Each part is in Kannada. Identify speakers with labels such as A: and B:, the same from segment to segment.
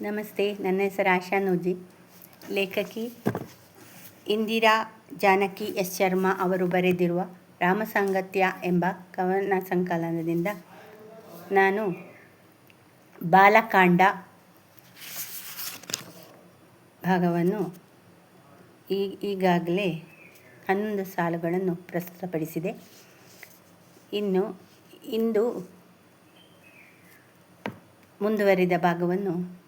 A: ನಮಸ್ತೆ, ನನ್ನ ಹೆಸರು ಆಶಾ ನೂಜಿ. ಲೇಖಕಿ ಇಂದಿರಾ ಜಾನಕಿ ಎಸ್. ಶರ್ಮಾ ಅವರು ಬರೆದಿರುವ ರಾಮಸಾಂಗತ್ಯ ಎಂಬ ಕವನ ಸಂಕಲನದಿಂದ ನಾನು ಬಾಲಕಾಂಡ ಭಾಗವನ್ನು ಈ ಈಗಾಗಲೇ ಹನ್ನೊಂದು ಸಾಲುಗಳನ್ನು ಪ್ರಸ್ತುತಪಡಿಸಿದೆ. ಇನ್ನು ಇಂದು ಮುಂದುವರಿದ ಭಾಗವನ್ನು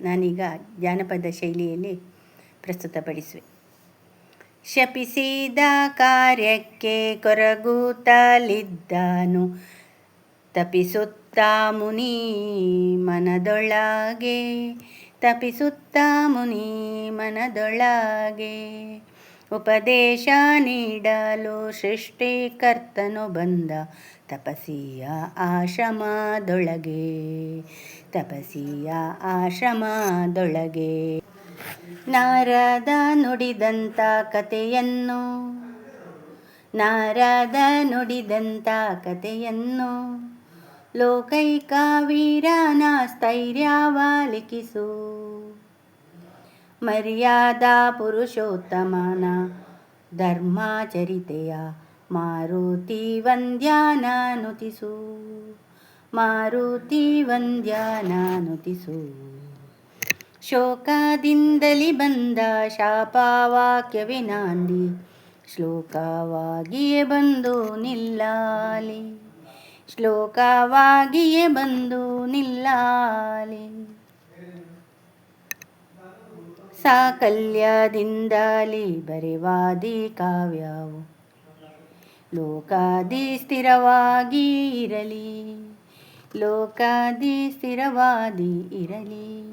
A: ನಾನೀಗ ಜಾನಪದ ಶೈಲಿಯಲ್ಲಿ ಪ್ರಸ್ತುತಪಡಿಸುವೆ. ಶಪಿಸಿದ ಕಾರ್ಯಕ್ಕೆ ಕೊರಗುತ್ತಲಿದ್ದಾನು ತಪಿಸುತ್ತ ಮುನಿ ಮನದೊಳಗೆ ತಪಿಸುತ್ತ ಮುನಿ ಮನದೊಳಗೆ. ಉಪದೇಶ ನೀಡಲು ಸೃಷ್ಟಿಕರ್ತನು ಬಂದ. ತಪಸಿಯ ಆಶ್ರಮದೊಳಗೆ ತಪಸಿಯ ಆಶ್ರಮದೊಳಗೆ. ನಾರದ ನುಡಿದಂತ ಕಥೆಯನ್ನು, ನಾರದ ನುಡಿದಂತ ಕಥೆಯನ್ನು ಲೋಕೈಕ ವೀರನ ಸ್ಥೈರ್ಯವಾಲಿಕಿಸು ಮರ್ಯಾದಾ ಪುರುಷೋತ್ತಮನ ಧರ್ಮಚರಿತೆಯ ಮಾರುತಿ ವಂದ್ಯ ನಾನುತಿಸು. ಮಾರುತಿ ವಂದ್ಯ ನಾನುತಿಸು. ಶೋಕದಿಂದಲಿ ಬಂದ ವಿನಾಂದಿ ಶ್ಲೋಕವಾಗಿಯೇ ಬಂದು ನಿಲ್ಲಾಲಿ. ಶ್ಲೋಕವಾಗಿಯೇ ಬಂದು ನಿಲ್ಲಾಲಿ. ಸಾಕಲ್ಯದಿಂದಲಿ ಬರೆವಾದಿ ಕಾವ್ಯವು. ಲೋಕಾದಿ ಸ್ಥಿರವಾಗಿ ಇರಲಿ. ಲೋಕಾದಿ ಸ್ಥಿರವಾದಿ ಇರಲಿ.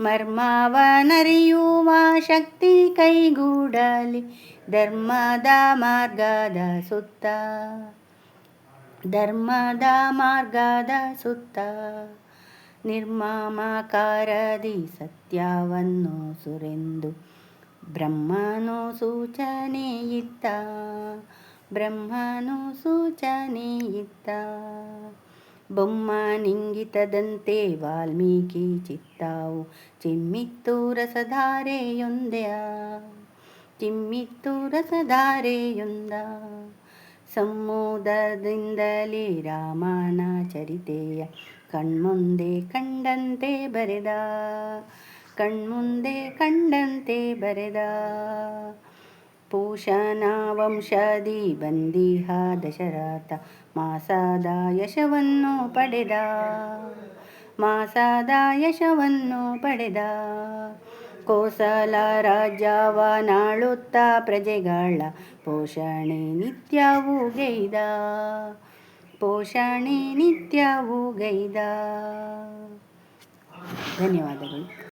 A: ಮರ್ಮವನರಿಯುವ ಶಕ್ತಿ ಕೈಗೂಡಲಿ. ಧರ್ಮದ ಮಾರ್ಗದ ಸುತ್ತ. ಧರ್ಮದ ಮಾರ್ಗದ ಸುತ್ತ. ನಿರ್ಮಾಮಕಾರದಿ ಸತ್ಯವನ್ನು ಸುರೆಂದು ಬ್ರಹ್ಮನು ಸೂಚನೆ ಇತ್ತ ಬ್ರಹ್ಮನು ಸೂಚನೆ ಇತ್ತ ಬೊಮ್ಮನಿಂಗಿತದಂತೆ ವಾಲ್ಮೀಕಿ ಚಿತ್ತಾವು. ಚಿಮ್ಮಿತ್ತು ರಸಧಾರೆಯೊಂದ್ಯ. ಚಿಮ್ಮಿತ್ತು ರಸಧಾರೆಯೊಂದ. ಸಮುದ್ರದಿಂದಲೇ ರಾಮನ ಚರಿತೆಯ ಕಣ್ಮುಂದೆ ಕಂಡಂತೆ ಬರೆದ. ಕಣ್ಮುಂದೆ ಕಂಡಂತೆ ಬರೆದ. ಪೂಷಣ ವಂಶದಿ ಬಂದಿಹ ದಶರಥ ಮಾಸಾದ ಯಶವನ್ನು ಪಡೆದ. ಮಾಸದ ಯಶವನ್ನು ಪಡೆದ. ಕೋಸಲ ರಾಜ್ಯವ ನಾಳುತ್ತ ಪ್ರಜೆಗಳ ಪೋಷಣೆ ನಿತ್ಯವೂ ಗೈದ. ಪೋಷಣೆ ನಿತ್ಯವೂ ಗೈದ. ಧನ್ಯವಾದಗಳು.